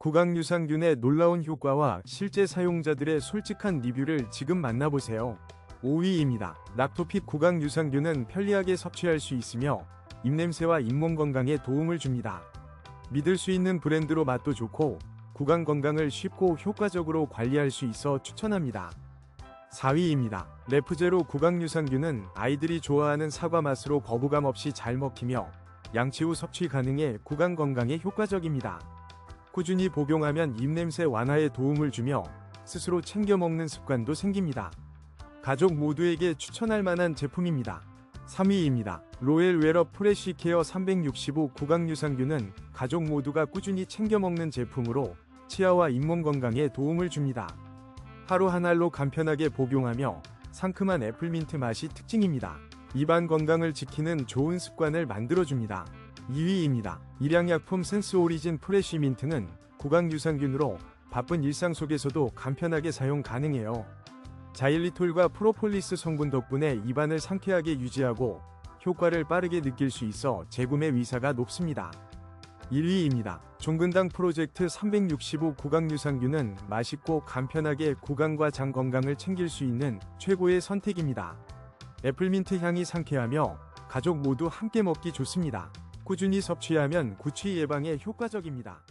구강유산균의 놀라운 효과와 실제 사용자들의 솔직한 리뷰를 지금 만나보세요. 5위입니다. 락토핏 구강유산균은 편리하게 섭취할 수 있으며 입냄새와 잇몸 건강에 도움을 줍니다. 믿을 수 있는 브랜드로 맛도 좋고 구강 건강을 쉽고 효과적으로 관리할 수 있어 추천합니다. 4위입니다. 레프제로 구강유산균은 아이들이 좋아하는 사과 맛으로 거부감 없이 잘 먹히며 양치 후 섭취 가능해 구강 건강에 효과적입니다. 꾸준히 복용하면 입냄새 완화에 도움을 주며 스스로 챙겨 먹는 습관도 생깁니다. 가족 모두에게 추천할 만한 제품입니다. 3위입니다. 로엘 웨러 프레쉬 케어 365 구강 유산균은 가족 모두가 꾸준히 챙겨 먹는 제품으로 치아와 잇몸 건강에 도움을 줍니다. 하루 한 알로 간편하게 복용하며 상큼한 애플민트 맛이 특징입니다. 입안 건강을 지키는 좋은 습관을 만들어줍니다. 2위입니다. 일양약품 센스 오리진 프레쉬 민트는 구강유산균으로 바쁜 일상 속에서도 간편하게 사용 가능해요. 자일리톨과 프로폴리스 성분 덕분에 입안을 상쾌하게 유지하고 효과를 빠르게 느낄 수 있어 재구매 위사가 높습니다. 1위입니다. 종근당 프로젝트 365 구강유산균은 맛있고 간편하게 구강과 장 건강을 챙길 수 있는 최고의 선택입니다. 애플민트 향이 상쾌하며 가족 모두 함께 먹기 좋습니다. 꾸준히 섭취하면 구취 예방에 효과적입니다.